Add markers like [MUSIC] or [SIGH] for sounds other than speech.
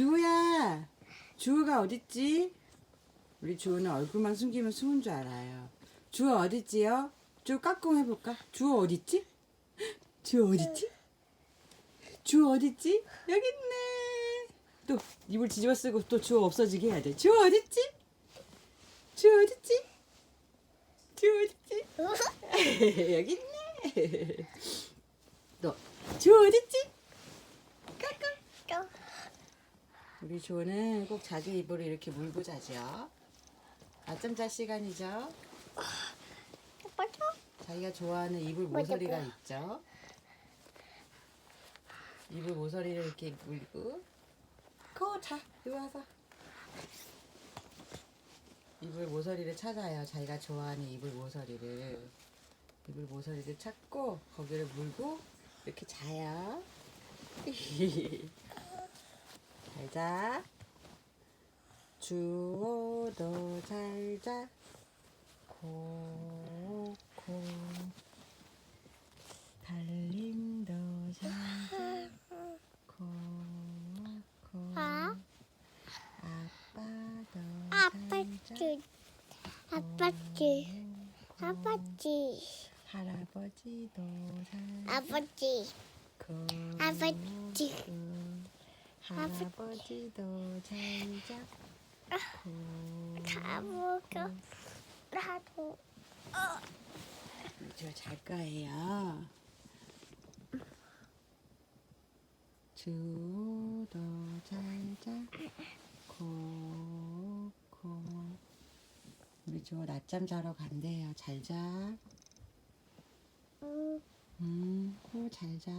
주호야, 주호가 어딨지? 우리 주호는 얼굴만 숨기면 숨은 줄 알아요. 주호 어딨지요? 주호 까꿍 해볼까? 주호 어딨지? 주호 어딨지? 주호 어딨지? 여기 있네. 또 입을 뒤집어 쓰고 또 주호 없어지게 해야 돼. 주호 어딨지? 주호 어딨지? 주호 어딨지? [LAUGHS] 여기 있네. 또 주호 어딨지? 까꿍. 우리 조는 꼭 자기 입으로 이렇게 물고 자죠. 낮잠 잘 시간이죠. 자기가 좋아하는 이불 모서리가 있죠. 이불 모서리를 이렇게 물고 고 자, 이리 와서. 이불 모서리를 찾아요. 자기가 좋아하는 이불 모서리를. 이불 모서리를 찾고 거기를 물고 이렇게 자요. [LAUGHS] 잘 자. 주호도 잘 자. 코코. 달림도 잘 자. 코코. 아? 아빠도 잘 자. 아빠지, 아빠지, 아빠지, 할아버지도 잘 자. 아버지, 코. 아버지. 할아버지도 잘 자. 코. 다 먹어. 나도. 저잘 거예요. 주도 잘 자. 코, 코. 우리 저 낮잠 자러 간대요. 잘 자. 음, 음, 코잘 자.